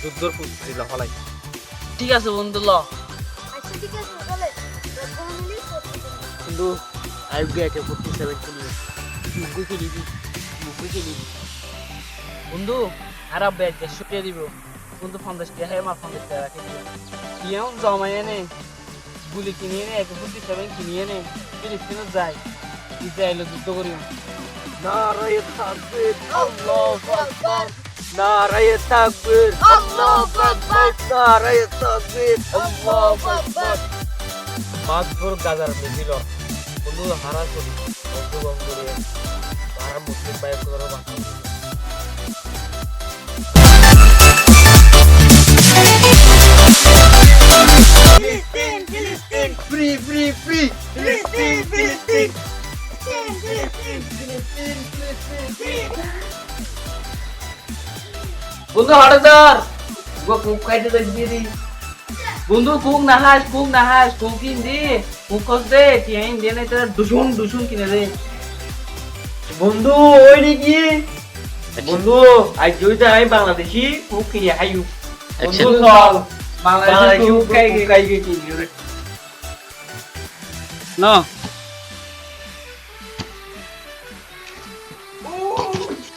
যুদ্ধর প্রস্তুতি ল ফলাই ঠিক আছে বন্ধু ল। আচ্ছা ঠিক আছে চলে রকম মিলি করতে কিন্তু আয়োগে একে ফোর্টি সেভেন কিনি মুগু কিনিবি মুগু কিনিবি বন্ধু আর আব্বে দেড়শো টাকা দিব। বন্ধু পঞ্চাশ টাকা হয় আমার পঞ্চাশ টাকা রাখে দিও কিয়ম জমাই এনে গুলি কিনে এনে এক ফুটি সেভেন কিনে এনে ফিলিস্তিনত যায় ইসরায়েলে যুদ্ধ করিও। নারায়ে তাকবীর আল্লাহু আকবার। নারায়ে তাকবীর আল্লাহু আকবার। নারায়ে তাকবীর আল্লাহু আকবার। বড় গাজার মিছিল বন্ধু হারা করি বন্ধু বন্ধু রে হারা মুসলিম ভাই করে বাঁচা ফিলিস্তিন ফিলিস্তিন। ফ্রি ফ্রি ফ্রি ফিলিস্তিন ফিলিস্তিন বন্ধু হাড়দার গো কুক খাইতে দেখবি রে বন্ধু কুক নাহাস কুক নাহাস কুক কিন দে কুক কস দে টিয়াইন দে নাই তার দুশুন দুশুন কিনে দে। বন্ধু ওই নাকি বন্ধু আজ যদি আমি বাংলাদেশি খুব কিনে খাইউ বন্ধু চল। বাংলাদেশে কুক খাই খাই কিনি না। Bye.